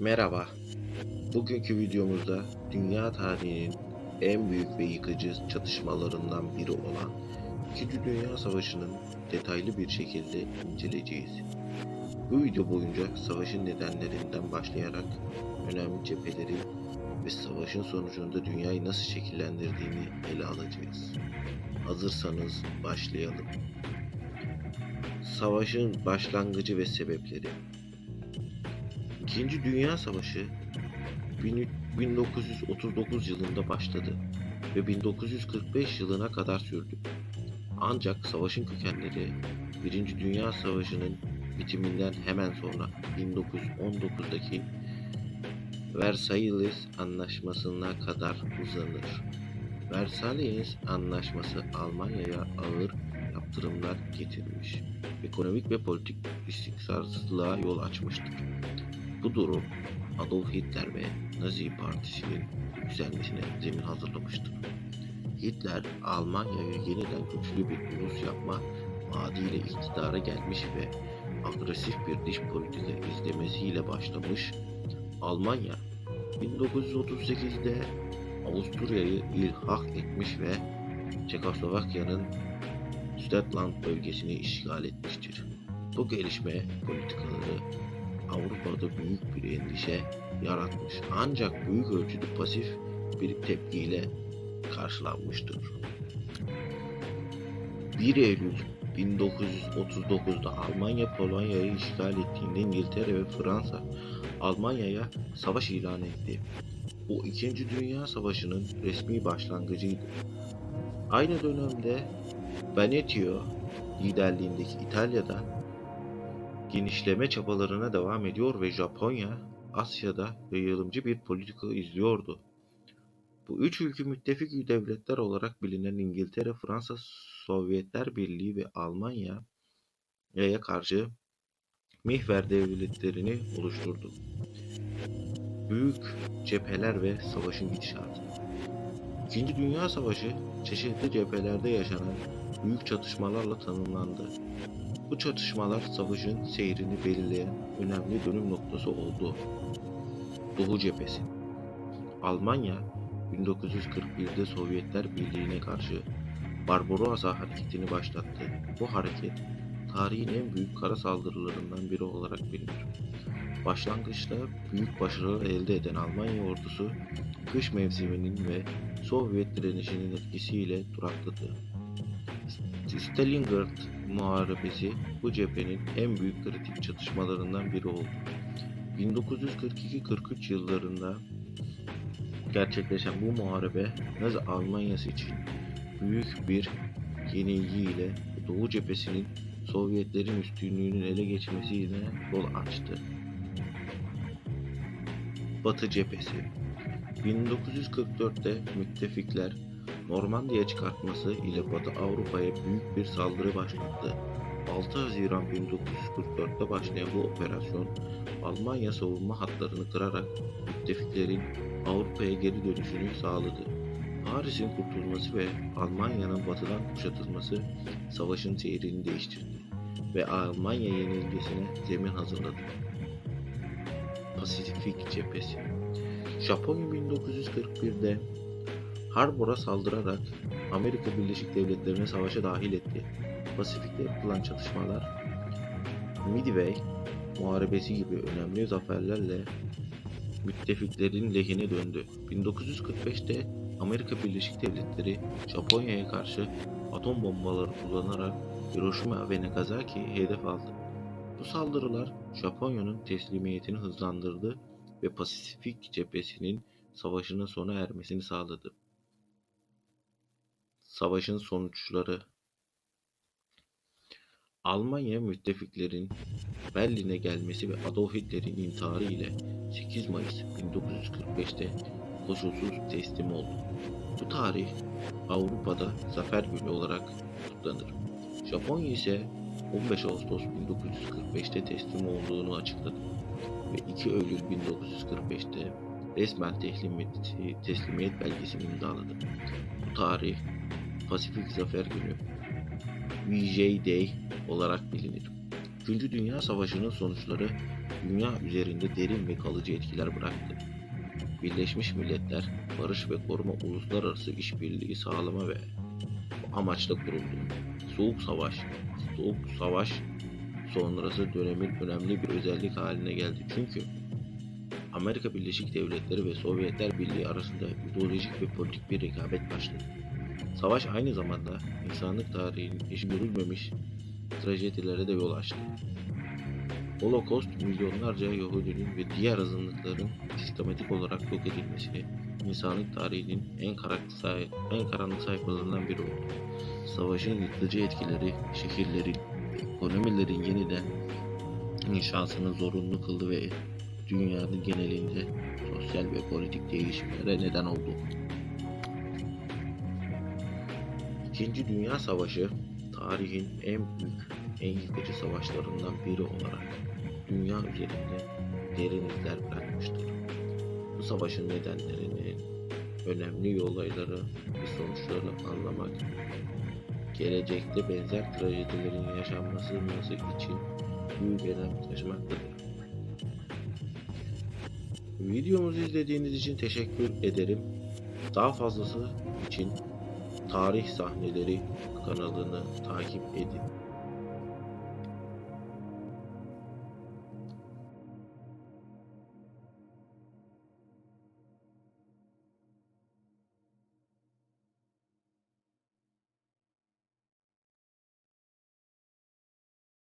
Merhaba. Bugünkü videomuzda dünya tarihinin en büyük ve yıkıcı çatışmalarından biri olan İkinci Dünya Savaşı'nın detaylı bir şekilde inceleyeceğiz. Bu video boyunca savaşın nedenlerinden başlayarak önemli cepheleri ve savaşın sonucunda dünyayı nasıl şekillendirdiğini ele alacağız. Hazırsanız başlayalım. Savaşın başlangıcı ve sebepleri İkinci Dünya Savaşı 1939 yılında başladı ve 1945 yılına kadar sürdü. Ancak savaşın kökenleri Birinci Dünya Savaşı'nın bitiminden hemen sonra 1919'daki Versailles Anlaşması'na kadar uzanır. Versailles Anlaşması Almanya'ya ağır yaptırımlar getirmiş, ekonomik ve politik istikrarsızlığa yol açmıştır. Bu durum Adolf Hitler ve Nazi Partisi'nin yükselmesine zemin hazırlamıştır. Hitler, Almanya'yı yeniden güçlü bir ulus yapma vaadiyle iktidara gelmiş ve agresif bir dış politika izlemesiyle başlamış. Almanya, 1938'de Avusturya'yı ilhak etmiş ve Çekoslovakya'nın Sudetenland bölgesini işgal etmiştir. Bu gelişme politikaları Avrupa'da büyük bir endişe yaratmış ancak büyük ölçüde pasif bir tepkiyle karşılanmıştır. 1 Eylül 1939'da Almanya Polonya'yı işgal ettiğinde İngiltere ve Fransa Almanya'ya savaş ilan etti. Bu 2. Dünya Savaşı'nın resmi başlangıcıydı. Aynı dönemde Veneto liderliğindeki İtalya'da genişleme çabalarına devam ediyor ve Japonya Asya'da yayılımcı bir politika izliyordu. Bu üç ülke müttefik devletler olarak bilinen İngiltere, Fransa, Sovyetler Birliği ve Almanya'ya karşı mihver devletlerini oluşturdu. Büyük cepheler ve savaşın gidişatı. İkinci Dünya Savaşı çeşitli cephelerde yaşanan büyük çatışmalarla tanımlandı. Bu çatışmalar savaşın seyrini belirleyen önemli dönüm noktası oldu. Doğu Cephesi Almanya 1941'de Sovyetler Birliği'ne karşı Barbarossa hareketini başlattı. Bu hareket tarihin en büyük kara saldırılarından biri olarak bilinir. Başlangıçta büyük başarılar elde eden Almanya ordusu kış mevsiminin ve Sovyet direnişinin etkisiyle durakladı. Stalingrad Muharebesi bu cephenin en büyük kritik çatışmalarından biri oldu. 1942-43 yıllarında gerçekleşen bu muharebe Nazi Almanyası için büyük bir yenilgiyle Doğu cephesinin Sovyetlerin üstünlüğünün ele geçmesiyle yol açtı. Batı cephesi 1944'te müttefikler Normandiya çıkartması ile Batı Avrupa'ya büyük bir saldırı başlattı. 6 Haziran 1944'te başlayan bu operasyon Almanya savunma hatlarını kırarak müttefiklerin Avrupa'ya geri dönüşünü sağladı. Paris'in kurtulması ve Almanya'nın batıdan kuşatılması savaşın seyrini değiştirdi ve Almanya yenilgisine zemin hazırladı. Pasifik cephesi Japonya 1941'de Harbor'a saldırarak Amerika Birleşik Devletleri'ni savaşa dahil etti. Pasifik'te yapılan çatışmalar Midway Muharebesi gibi önemli zaferlerle müttefiklerin lehine döndü. 1945'te Amerika Birleşik Devletleri Japonya'ya karşı atom bombaları kullanarak Hiroşima ve Nagasaki'yi hedef aldı. Bu saldırılar Japonya'nın teslimiyetini hızlandırdı ve Pasifik cephesinin savaşının sona ermesini sağladı. Savaşın sonuçları Almanya müttefiklerin Berlin'e gelmesi ve Adolf Hitler'in intiharı ile 8 Mayıs 1945'te koşulsuz teslim oldu. Bu tarih Avrupa'da Zafer Günü olarak kutlanır. Japonya ise 15 Ağustos 1945'te teslim olduğunu açıkladı ve 2 Eylül 1945'te resmen teslimiyet, teslimiyet belgesini imzaladı. Bu tarih Pasifik Zafer Günü VJ Day olarak bilinir. 2. Dünya Savaşı'nın sonuçları dünya üzerinde derin ve kalıcı etkiler bıraktı. Birleşmiş Milletler Barış ve Koruma Uluslararası İşbirliği sağlama ve amaçla kuruldu. Soğuk Savaş, Soğuk Savaş sonrası dönemin önemli bir özellik haline geldi. Çünkü Amerika Birleşik Devletleri ve Sovyetler Birliği arasında ideolojik ve politik bir rekabet başladı. Savaş aynı zamanda insanlık tarihinin eşi görülmemiş trajedilere de yol açtı. Holocaust milyonlarca Yahudinin ve diğer azınlıkların sistematik olarak yok edilmesini insanlık tarihinin en say- en karanlık sayfalarından biri oldu. Savaşın yıkıcı etkileri şehirlerin, ekonomilerin yeniden inşasını zorunlu kıldı ve dünyanın genelinde sosyal ve politik değişimlere neden oldu. İkinci Dünya Savaşı tarihin en büyük, en yıkıcı savaşlarından biri olarak dünya üzerinde derin izler bırakmıştır. Bu savaşın nedenlerini, önemli olayları ve sonuçlarını anlamak, gelecekte benzer trajedilerin yaşanması için büyük önem taşımaktadır. Videomuzu izlediğiniz için teşekkür ederim. Daha fazlası için Tarih Sahneleri kanalını takip edin.